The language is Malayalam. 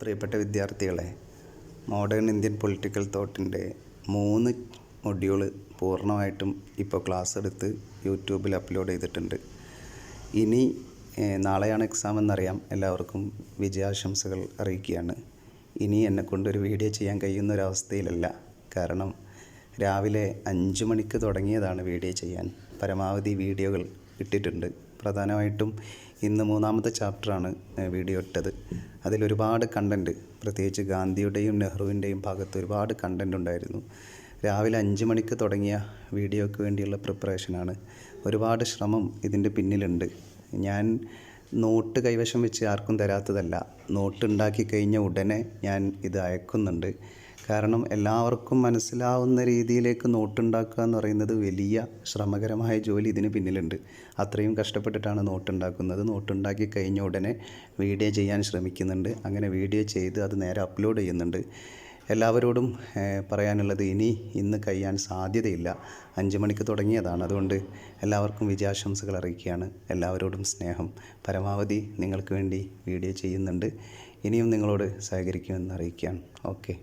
പ്രിയപ്പെട്ട വിദ്യാർത്ഥികളെ മോഡേൺ ഇന്ത്യൻ പൊളിറ്റിക്കൽ തോട്ടിന്റെ മൂന്ന് മൊഡ്യൂൾ പൂർണമായിട്ടും ഇപ്പോൾ ക്ലാസ് എടുത്ത് യൂട്യൂബിൽ അപ്ലോഡ് ചെയ്തിട്ടുണ്ട്. ഇനി നാളെയാണ് എക്സാം എന്നറിയാം. എല്ലാവർക്കും വിജയാശംസകൾ അറിയിക്കുകയാണ്. ഇനി എന്നെക്കൊണ്ട് ഒരു വീഡിയോ ചെയ്യാൻ കഴിയുന്ന ഒരവസ്ഥയിലല്ല കാരണം രാവിലെ അഞ്ച് മണിക്ക് തുടങ്ങിയതാണ് വീഡിയോ ചെയ്യാൻ. പരമാവധി വീഡിയോകൾ ഇട്ടിട്ടുണ്ട്. പ്രധാനമായിട്ടും ഇന്ന് മൂന്നാമത്തെ ചാപ്റ്ററാണ് വീഡിയോ ഇട്ടത്. അതിലൊരുപാട് കണ്ടന്റ് പ്രത്യേകിച്ച് ഗാന്ധിയുടെയും നെഹ്റുവിന്റെയും ഭാഗത്ത് ഒരുപാട് കണ്ടന്റ് ഉണ്ടായിരുന്നു. രാവിലെ അഞ്ച് മണിക്ക് തുടങ്ങിയ വീഡിയോയ്ക്ക് വേണ്ടിയുള്ള പ്രിപ്പറേഷനാണ് ഒരുപാട് ശ്രമം ഇതിന്റെ പിന്നിലുണ്ട്. ഞാൻ നോട്ട് കൈവശം വെച്ച് ആർക്കും തരാത്തതല്ല. നോട്ട് ഉണ്ടാക്കി കഴിഞ്ഞ ഉടനെ ഞാൻ ഇത് അയക്കുന്നുണ്ട്. കാരണം എല്ലാവർക്കും മനസ്സിലാവുന്ന രീതിയിലേക്ക് നോട്ടുണ്ടാക്കുക എന്ന് പറയുന്നത് വലിയ ശ്രമകരമായ ജോലി ഇതിന് പിന്നിലുണ്ട്. അത്രയും കഷ്ടപ്പെട്ടിട്ടാണ് നോട്ടുണ്ടാക്കുന്നത്. നോട്ടുണ്ടാക്കി കഴിഞ്ഞ ഉടനെ വീഡിയോ ചെയ്യാൻ ശ്രമിക്കുന്നുണ്ട്. അങ്ങനെ വീഡിയോ ചെയ്ത് അത് നേരെ അപ്ലോഡ് ചെയ്യുന്നുണ്ട്. എല്ലാവരോടും പറയാനുള്ളത് ഇനി ഇന്ന് കഴിയാൻ സാധ്യതയില്ല. അഞ്ച് മണിക്ക് തുടങ്ങിയതാണ്. അതുകൊണ്ട് എല്ലാവർക്കും വിജയാശംസകൾ അറിയിക്കുകയാണ്. എല്ലാവരോടും സ്നേഹം. പരമാവധി നിങ്ങൾക്ക് വേണ്ടി വീഡിയോ ചെയ്യുന്നുണ്ട്. ഇനിയും നിങ്ങളോട് സഹകരിക്കുമെന്ന് അറിയിക്കുകയാണ്. ഓക്കെ.